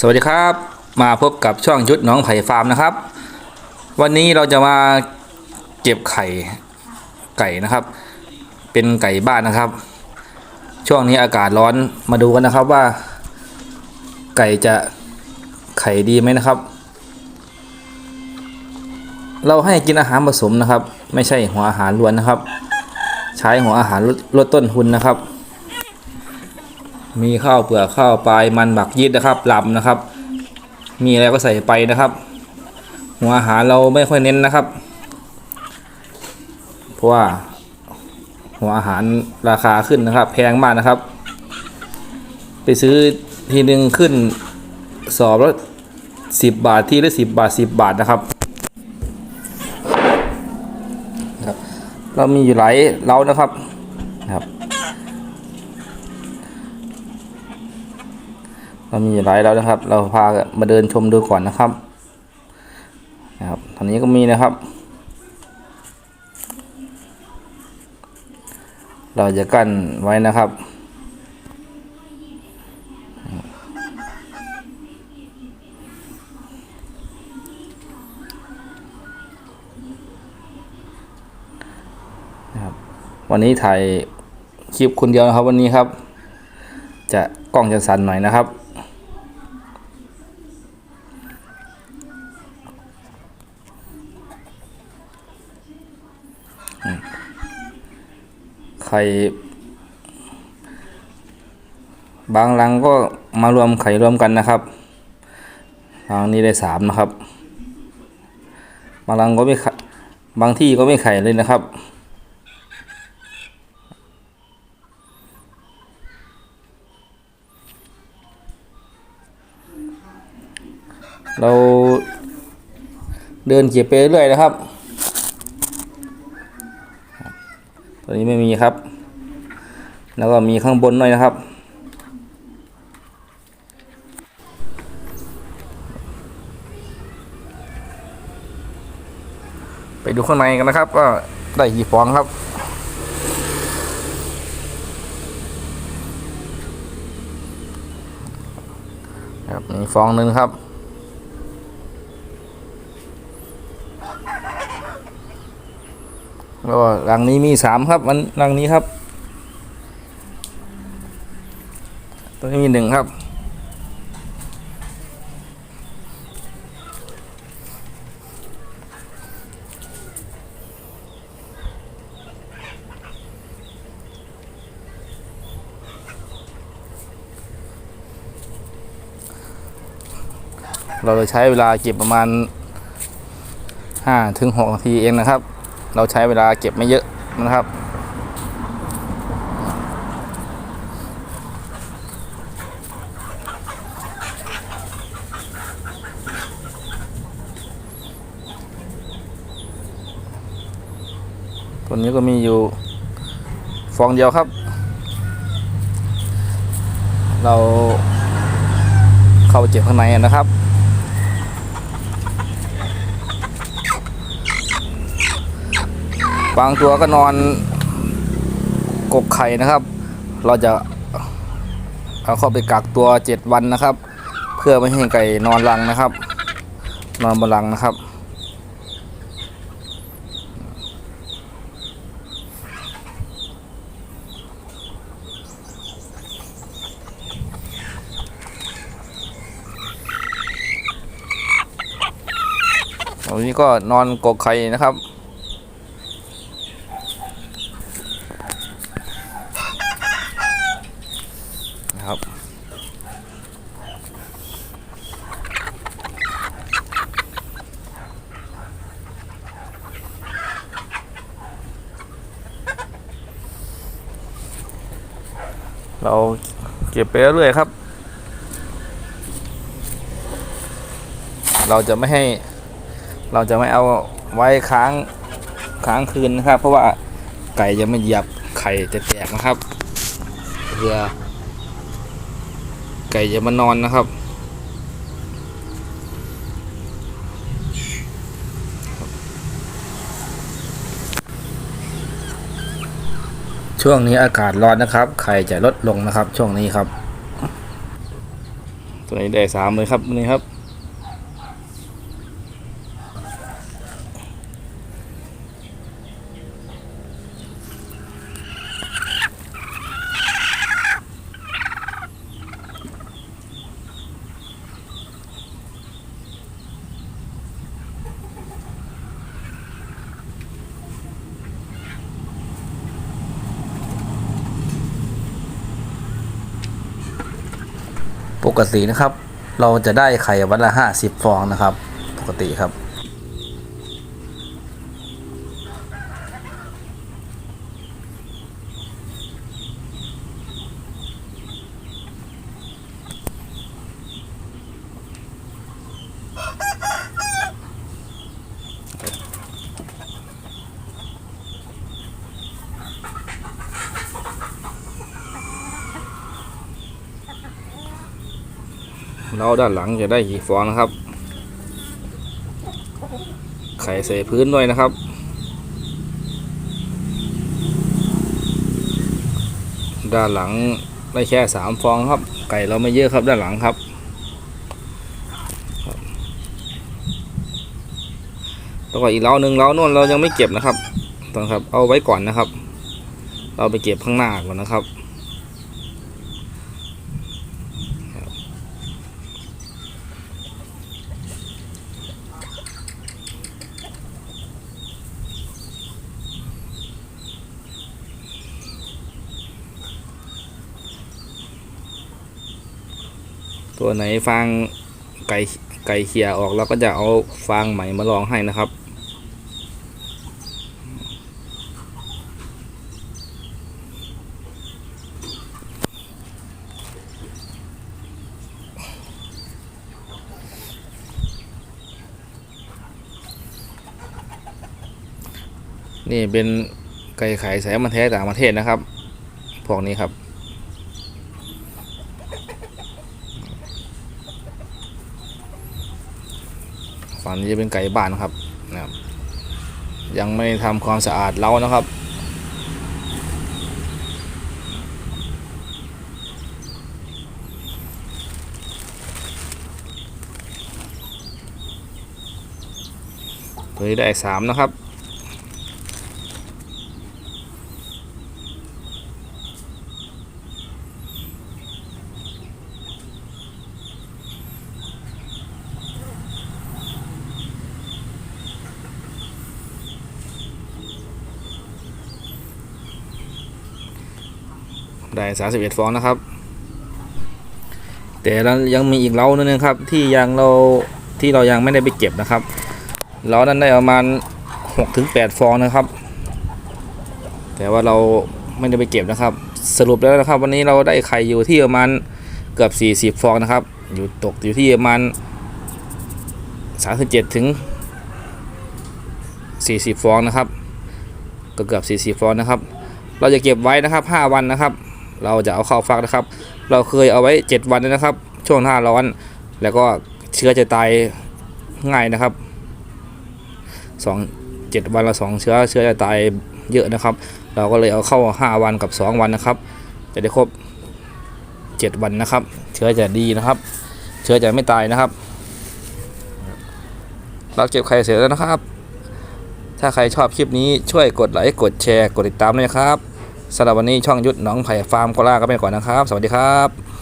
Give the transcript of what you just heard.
สวัสดีครับ มาพบกับช่องยุทธน้องไผ่ฟาร์มนะครับ วันนี้เราจะมาเก็บไข่ไก่นะครับ เป็นไก่บ้านนะครับ ช่วงนี้อากาศร้อนมาดูกันนะครับว่า ไก่จะไข่ดีไหมนะครับ เราให้กินอาหารผสมนะครับ ไม่ใช่หัวอาหารล้วนนะครับ ใช้หัวอาหารลดลดต้นทุนนะครับ มีข้าวเปลือกข้าวปลายมันหมักยีสต์นะครับลำนะครับ มีอะไรก็ใส่ไปนะครับ หัวอาหารเราไม่ค่อยเน้นนะครับ เพราะว่า หัวอาหารราคาขึ้นนะครับ แพงมากนะครับ ไปซื้อทีหนึ่งขึ้นสอบแล้วสิบบาทที่ละสิบบาทสิบบาทนะครับเรามีอยู่หลายเล้านะครับนะครับ เรามีหลายแล้วนะครับ เราพามาเดินชมดูก่อนนะครับนะครับตอนนี้ก็มีนะครับ เราจะกั้นไว้นะครับนะครับวันนี้ถ่ายคลิปคนเดียวนะครับวันนี้ครับ จะกล้องจะสั่นหน่อยนะครับ ข่บางรังก็มารวมไข่รวมกันนะครับรังนี้ได้สามนะครับ บางรังก็ไม่ไข่บางที่ก็ไม่ไข่เลยนะครับ เราเดินเก็บไปเรื่อยนะครับ ตัวนี้ไม่มีครับ แล้วก็มีข้างบนหน่อยนะครับ ไปดูข้างในกันนะครับว่าได้กี่ฟองครับครับมีฟองหนึ่งครับ แล้วก็รังนี้มีสามครับมันรังนี้ครับ ตัวนี้มีหนึ่งครับ เราจะใช้เวลาเก็บประมาณห้าถึงหกนาทีเองนะครับ เราใช้เวลาเก็บไม่เยอะนะครับ ตัวนี้ก็มีอยู่ฟองเดียวครับ เราเข้าไปเจ็บข้างในนะครับ บางตัวก็นอนกกไข่นะครับ เราจะเอาเข้าไปกักตัวเจ็ดวันนะครับ เพื่อไม่ให้ไก่นอนรังนะครับ นอนบนรังนะครับ ตรงนี้ก็นอนกกไข่นะครับนะครับ เราเก็บไปเรื่อยๆครับ เราจะไม่ให้ เราจะไม่เอาไว้ค้างค้างคืนนะครับ เพราะว่าไก่จะไม่เหยียบไข่จะแตกนะครับเพื่อไก่จะมานอนนะครับ ช่วงนี้อากาศร้อนนะครับ ไข่จะลดลงนะครับ ช่วงนี้ครับ ตัวนี้ได้สามเลยครับนี่ครับ ปกตินะครับ เราจะได้ไข่วันละห้าสิบฟองนะครับ ปกติครับ เราด้านหลังจะได้กี่ฟองนะครับ ไข่ใส่พื้นด้วยนะครับ ด้านหลังได้แค่สามฟองครับ ไก่เราไม่เยอะครับด้านหลังครับแล้วก็อีกเล้าหนึ่งเล้าน่นเรายังไม่เก็บนะครับต้องครับ เอาไว้ก่อนนะครับ เราไปเก็บข้างหน้าก่อนนะครับ ตัวไหนฟางไก่ไก่เขี่ยออกเราก็จะเอาฟางใหม่มาลองให้นะครับ นี่เป็นไก่ไข่สายมันแท้ต่างประเทศนะครับ พวกนี้ครับ ฝั่งนี้จะเป็นไก่บ้านนะครับนะครับ ยังไม่ทำความสะอาดเล้านะครับ ตัวนี้ได้สามนะครับ ได้สามสิบเอ็ดฟองนะครับ แต่เรายังมีอีกเล้านึงนะครับ ที่ยังเราที่เรายังไม่ได้ไปเก็บนะครับเล้านั้นได้ประมาณหกถึงแปดฟองนะครับ แต่ว่าเราไม่ได้ไปเก็บนะครับ สรุปแล้วนะครับ วันนี้เราได้ไข่อยู่ที่ประมาณเกือบสี่สิบฟองนะครับ อยู่ตกอยู่ที่ประมาณสามสิบเจ็ดถึงสี่สิบฟองนะครับ ก็เกือบสี่สิบฟองนะครับ เราจะเก็บไว้นะครับห้าวันนะครับ เราจะเอาเข้าฟักนะครับ เราเคยเอาไว้ 7 วันนะครับ ช่วงหน้าร้อน แล้วก็เชื้อจะตายง่ายนะครับสองเจ็ดวันละสองเชื้อเชื้อจะตายเยอะนะครับ เราก็เลยเอาเข้า 5 วันกับ 2 วันนะครับ จะได้ครบ 7 วันนะครับ เชื้อจะดีนะครับ เชื้อจะไม่ตายนะครับเราเก็บไข่เสร็จแล้วนะครับ ถ้าใครชอบคลิปนี้ช่วยกดไลค์กดแชร์กดติดตามด้วยครับ สำหรับวันนี้ช่องยุทธหนองไผ่ฟาร์มโคราชก็ไปก่อนนะครับ สวัสดีครับ